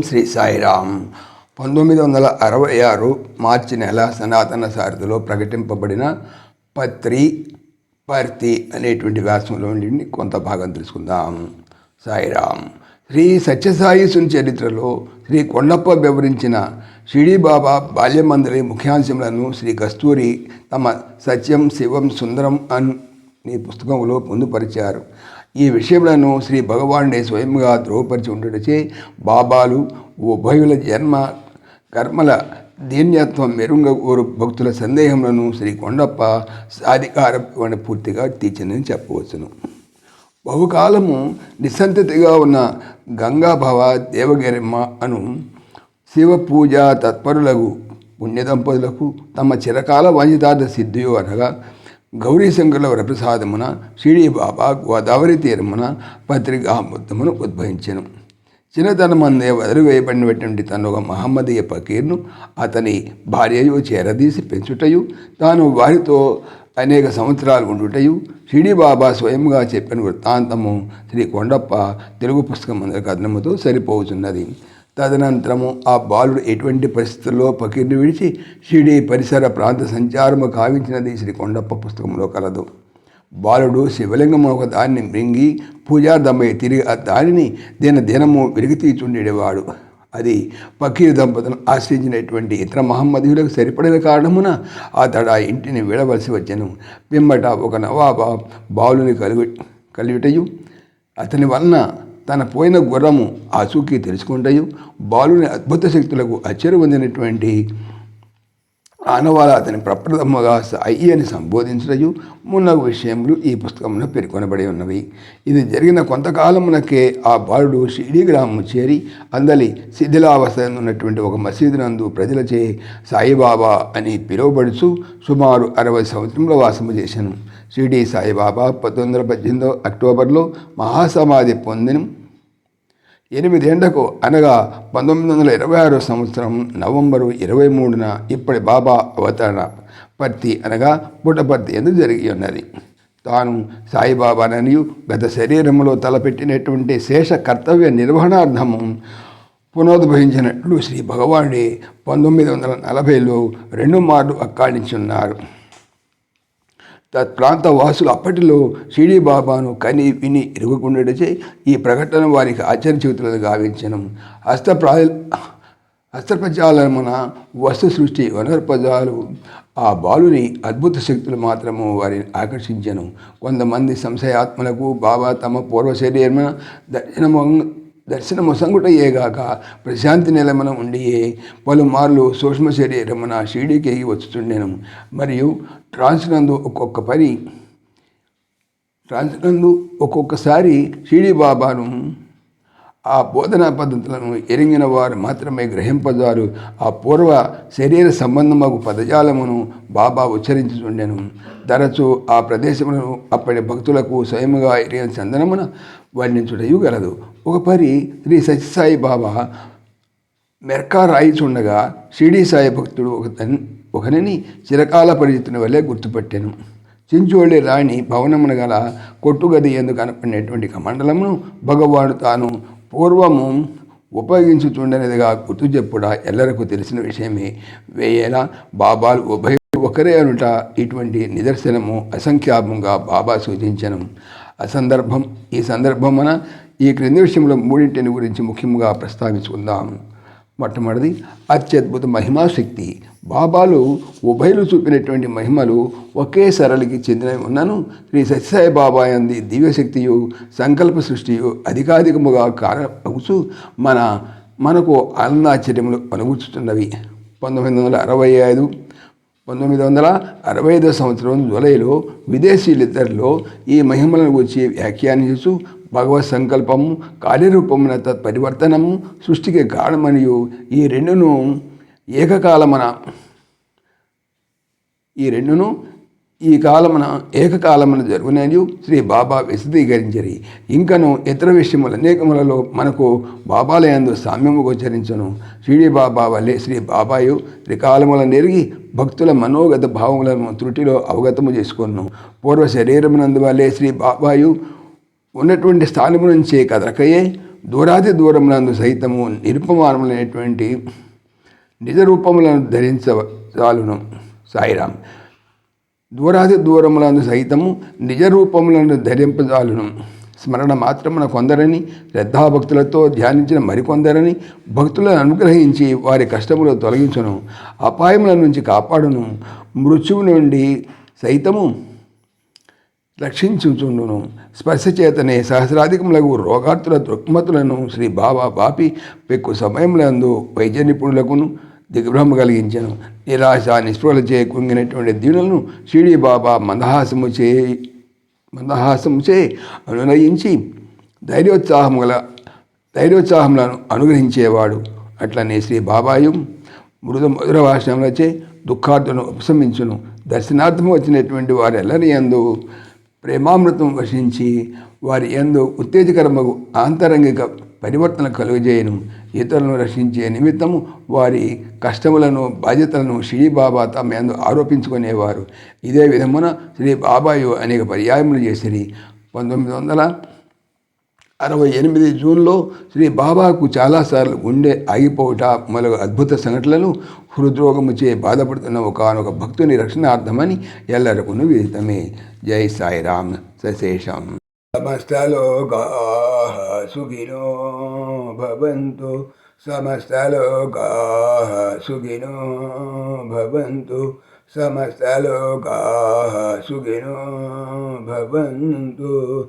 శ్రీ సాయిరామ్. పంతొమ్మిది వందల అరవై ఆరు మార్చి నెల సనాతన సారథిలో ప్రకటింపబడిన పత్రి పర్తి అనేటువంటి వ్యాసంలో కొంత భాగం తెలుసుకుందాం. సాయిరామ్. శ్రీ సత్యసాయి సుని చరిత్రలో శ్రీ కొండప్ప వివరించిన షిడి బాబా బాల్యమందరి ముఖ్యాంశములను శ్రీ కస్తూరి తమ సత్యం శివం సుందరం అని పుస్తకంలో పొందుపరిచారు. ఈ విషయములను శ్రీ భగవానుడే స్వయంగా ధ్రువపరిచి ఉండటచే బాబాలు ఉభయుల జన్మ కర్మల దీన్యత్వం మెరుంగ కోరు భక్తుల సందేహములను శ్రీ కొండప్ప సాధికార పూర్తిగా తీర్చిందని చెప్పవచ్చును. బహుకాలము నిస్సంతతిగా ఉన్న గంగాభవ దేవగిరిమ్మ అను శివ పూజ తత్పరులకు పుణ్య దంపతులకు తమ చిరకాల వంజితార్థ సిద్ధియో అనగా గౌరీశంకరుల వరప్రసాదమున షిడీ బాబా గోదావరి తీరమున పత్రికా ముద్దమును ఉద్భవించెను. చిన్నతనమందే వదిలివేయబడినటువంటి తను ఒక మహమ్మదీయ ఫకీర్ను అతని భార్యయు చేరదీసి పెంచుటయు తాను వారితో అనేక సంవత్సరాలు ఉండుటయు షిడీ బాబా స్వయంగా చెప్పిన వృత్తాంతము శ్రీ కొండప్ప తెలుగు పుస్తకం అందరి కథనముతో సరిపోతున్నది తదనంతరము ఆ బాలుడు ఎటువంటి పరిస్థితుల్లో పకీర్ని విడిచి షిడీ పరిసర ప్రాంత సంచారము కావించినది శ్రీ కొండప్ప పుస్తకంలో కలదు. బాలుడు శివలింగము ఒక దాన్ని మింగి పూజార్థమై తిరిగి ఆ దానిని దిన దినము విరిగి తీర్చుండేవాడు అది పకీర్ దంపతులను ఆశ్రయించినటువంటి ఇతర మహమ్మదీయులకు సరిపడిన కారణమున అతడు ఆ ఇంటిని విడవలసి వచ్చాను. పిమ్మట ఒక నవాబా బాలుని కలిగి కలియుటయు అతని వలన తన పోయిన గుర్రము ఆచూకీ తెలుసుకుంటయు. బాలుని అద్భుత శక్తులకు అచ్చరు పొందినటువంటి ఆనవాల అతని ప్రప్రథముగా సాయి అని సంబోధించటయు. మున్నగు విషయములు ఈ పుస్తకంలో పేర్కొనబడి ఉన్నవి. ఇది జరిగిన కొంతకాలమునకే ఆ బాలుడు షిడీ గ్రామము చేరి అందలి శిథిలావస్థ ఉన్నటువంటి ఒక మసీదు నందు ప్రజలచే సాయిబాబా అని పిలువబడుచు సుమారు అరవై సంవత్సరంలో వాసము చేశాను. షిడీ సాయిబాబా పంతొమ్మిది వందల పద్దెనిమిదో అక్టోబర్లో మహాసమాధి పొందిన. ఎనిమిదేండకు అనగా పంతొమ్మిది వందల ఇరవై ఆరో సంవత్సరం నవంబరు ఇరవై మూడున ఇప్పటి బాబా అవతరణ పర్తి అనగా పుట్టపర్తి ఎందుకు జరిగి ఉన్నది. తాను సాయిబాబాననియు గత శరీరంలో తలపెట్టినటువంటి శేష కర్తవ్య నిర్వహణార్థము పునరుద్భవించినట్లు శ్రీ భగవానుడే పంతొమ్మిది వందల నలభైలో రెండు మార్లు అక్కాడించున్నారు తత్ప్రాంత వాసులు అప్పటిలో షిడి బాబాను కని విని ఇరుగుకుండటచే ఈ ప్రకటన వారికి ఆశ్చర్యచూతులను గావించను. హస్తప్రా హస్తప్రచాలమున వస్తు సృష్టి వనర్పజాలు ఆ బాలుని అద్భుత శక్తులు మాత్రము వారిని ఆకర్షించను. కొంతమంది సంశయాత్మలకు బాబా తమ పూర్వ శరీరమున దర్శనము దర్శనము సంగుటయ్యేగాక ప్రశాంతి నిలమన ఉండియే పలుమార్లు సూక్ష్మ శరీరమున షీడీకి వచ్చుచుండెను. మరియు ట్రాన్స్ నందు ఒక్కొక్క పని ట్రాన్స్ నందు ఒక్కొక్కసారి షిడీ బాబాను ఆ బోధనా పద్ధతులను ఎరిగిన వారు మాత్రమే గ్రహింపజారు. ఆ పూర్వ శరీర సంబంధమగు పదజాలమును బాబా ఉచ్చరించుచుండెను. తరచు ఆ ప్రదేశమును అప్పటి భక్తులకు స్వయముగా ఎరిగిన చందనమున వర్ణించుటయు గలదు ఒక పరి శ్రీ సత్యసాయి బాబా మెర్కా రాయిచుండగా షిడీ సాయి భక్తుడు ఒక తన్ ఒకరిని చిరకాల పరిచితుని వల్లే గుర్తుపట్టాను. చించోళి రాణి భవనమున గల కొట్టుగది ఎందుకు కనపడినటువంటి కమండలమును భగవాడు తాను పూర్వము ఉపయోగించుచుండనిదిగా గుర్తు చెప్పుడా ఎల్లరకు తెలిసిన విషయమే. వేయేలా బాబాలు ఉభయ ఒకరే అనుట ఇటువంటి నిదర్శనము అసంఖ్యాపంగా బాబా సూచించను. అసందర్భం ఈ సందర్భమున ఈ క్రింది విషయంలో మూడింటిని గురించి ముఖ్యంగా ప్రస్తావించుకుందాం. మొట్టమొదటిది అత్యద్భుత మహిమాశక్తి బాబాలు ఉభయలు చూపినటువంటి మహిమలు ఒకే సరళికి చెందినవి ఉన్నాను. శ్రీ సత్యసాయి బాబా అంది దివ్యశక్తియు సంకల్ప సృష్టియు అధికాధికముగా కారణమగుచు మన మనకు ఆనందాశ్చర్యములు అనుగుచుతున్నవి పంతొమ్మిది వందల అరవై ఐదు పంతొమ్మిది వందల అరవై ఐదో సంవత్సరం జూలైలో విదేశీయులిద్దరిలో ఈ మహిమలను వచ్చి వ్యాఖ్యానించు భగవత్ సంకల్పము కార్యరూపమున తత్పరివర్తనము సృష్టికి కారణమనియు ఈ రెండును ఏకకాలమున ఈ రెండును ఈ కాలమున ఏకకాలమున జరుగునని శ్రీ బాబా విశదీకరించరి. ఇంకను ఇతర విషయములు అనేకములలో మనకు బాబాలయందు సామ్యము గోచరించను షిడి బాబా వల్లే శ్రీ బాబాయు త్రికాలముల నెరిగి భక్తుల మనోగత భావములను త్రుటిలో అవగతము చేసుకున్నాను పూర్వ శరీరమునందు వల్లే శ్రీ బాబాయు ఉన్నటువంటి స్థానము నుంచే కదలకయే దూరాది దూరములందు సైతము నిరుపమానములైనటువంటి నిజ రూపములను సాయిరాం దూరాది దూరములందు సైతము నిజ రూపములను ధరింపజాలును. స్మరణ మాత్రమున కొందరని శ్రద్ధాభక్తులతో ధ్యానించిన మరికొందరని భక్తులను అనుగ్రహించి వారి కష్టములు తొలగించును అపాయముల నుంచి కాపాడును. మృత్యువు నుండి సైతము రక్షించుచుండును స్పర్శ చేతనే సహస్రాధికములకు రోగార్తుల దృక్మతులను శ్రీ బాబా బాపి పెక్కు సమయంలో వైద్య నిపుణులకును దిగ్భ్రమ కలిగించను. నిరాశ నిస్పృహలచే కుంగినటువంటి దీనులను షిడి బాబా మందహాసము చే మందహాసము చే అనునయించి ధైర్యోత్సాహము గల ధైర్యోత్సాహములను అనుగ్రహించేవాడు. అట్లనే శ్రీ బాబాయు మృదు మధుర భాషణములచే దుఃఖార్థను ఉపశమించును. దర్శనార్థం వచ్చినటువంటి వారు ఎల్లరి అందు ప్రేమామృతం వశించి వారి ఎందు ఉత్తేజకరమగు ఆంతరంగిక పరివర్తన కలుగజేయను. ఇతరులను రక్షించే నిమిత్తము వారి కష్టములను బాధ్యతలను శ్రీ బాబా తమ ఎందు ఆరోపించుకునేవారు. ఇదే విధమున శ్రీ బాబాయు అనేక పర్యాయములు చేసిరి. పంతొమ్మిది వందల అరవై ఎనిమిది జూన్లో శ్రీ బాబాకు చాలాసార్లు గుండె ఆగిపోవుట మొదలగు అద్భుత సంఘటనలు హృద్రోగముచే బాధపడుతున్న ఒకనొక భక్తుని రక్షణార్థమని ఎల్లరకును విదితమే. జై సాయిరామ్. సశేషం. సమస్తలోకా సుఖినో భవంతు. సమస్తలోకా సుఖినో భవంతు. సమస్తలోకా సుఖినో భవంతు.